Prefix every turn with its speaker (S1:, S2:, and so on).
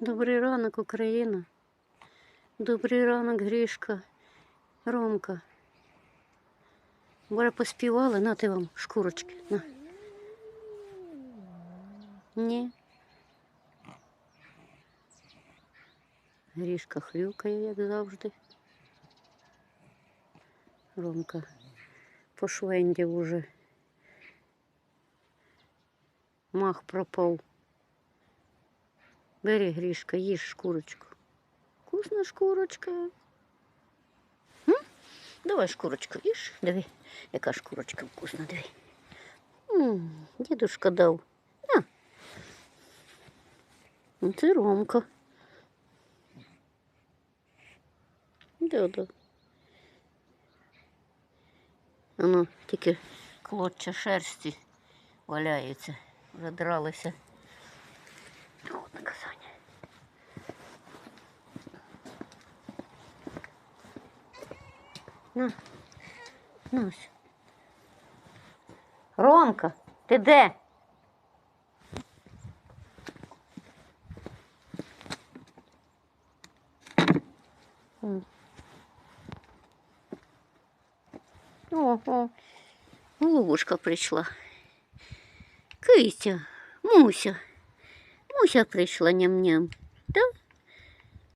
S1: Добрий ранок, Україна. Добрий ранок, Грішка, Ромка. Боже, поспівали, нати вам шкурочки. На. Ні. Грішка хрюкає, як завжди. Ромка пошвендів уже. Мах пропав. Бери, Грішка, їж шкурочку. Вкусна шкурочка. М? Давай шкурочку їж. Диви, яка шкурочка вкусна, диви. М, Дідушка дав. На. Ну, Це Ромка. Да-да. Воно тільки клоччя шерсті валяється, задралися. На. На ось. Ромка, ти де? М. О, о, прийшла. Китя, Муся. Муся прийшла ням-ням. Так?